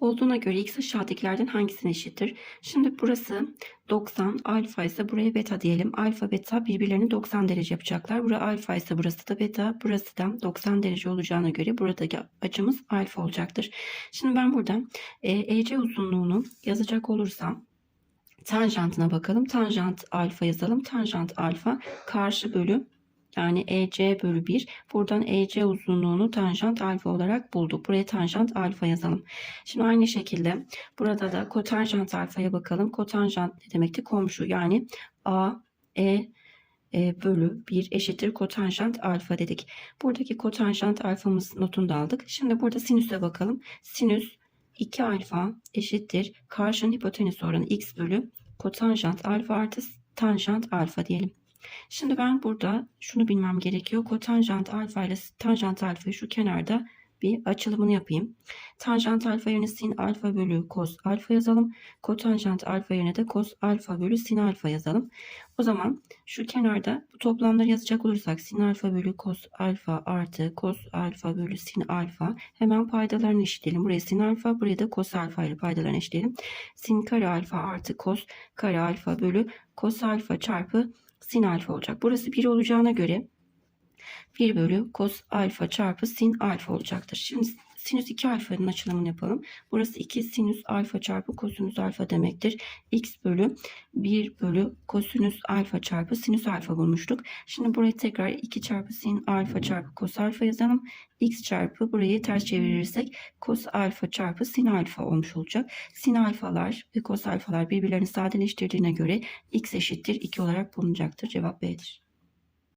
olduğuna göre x aşağıdakilerden hangisine eşittir? Şimdi burası 90 alfa ise buraya beta diyelim. Alfa beta birbirlerini 90 derece yapacaklar. Burası alfa ise burası da beta. Burası da 90 derece olacağına göre buradaki açımız alfa olacaktır. Şimdi ben burada e, EC uzunluğunu yazacak olursam tanjantına bakalım. Tanjant alfa yazalım. Tanjant alfa karşı bölü yani EC bölü 1. Buradan EC uzunluğunu tanjant alfa olarak bulduk. Buraya tanjant alfa yazalım. Şimdi aynı şekilde burada da kotanjant alfaya bakalım. Kotanjant ne demekti? Komşu yani A, E, e, bölü 1 eşittir kotanjant alfa dedik. Buradaki kotanjant alfamız notunu da aldık. Şimdi burada sinüse bakalım. Sinüs 2 alfa eşittir karşının hipotenüs oranı x bölü kotanjant alfa artı tanjant alfa diyelim. Şimdi ben burada şunu bilmem gerekiyor. Kotanjant alfa ile tanjant alfayı şu kenarda bir açılımını yapayım. Tanjant alfa yerine sin alfa bölü kos alfa yazalım. Kotanjant alfa yerine de kos alfa bölü sin alfa yazalım. O zaman şu kenarda bu toplamları yazacak olursak sin alfa bölü kos alfa artı kos alfa bölü sin alfa hemen paydalarını eşitleyelim. Buraya sin alfa buraya da kos alfa ile paydalarını eşitleyelim. Sin kare alfa artı kos kare alfa bölü kos alfa çarpı sin alfa olacak. Burası 1 olacağına göre 1 bölü kos alfa çarpı sin alfa olacaktır. Şimdi sinüs 2 alfanın açılımını yapalım. Burası 2 sinüs alfa çarpı kosinüs alfa demektir. x bölü 1 bölü kosinüs alfa çarpı sinüs alfa bulmuştuk. Şimdi burayı tekrar 2 çarpı sin alfa çarpı kos alfa yazalım. x çarpı burayı ters çevirirsek kos alfa çarpı sin alfa olmuş olacak. Sin alfalar ve kos alfalar birbirlerini sadeleştirdiğine göre x eşittir 2 olarak bulunacaktır. Cevap B'dir.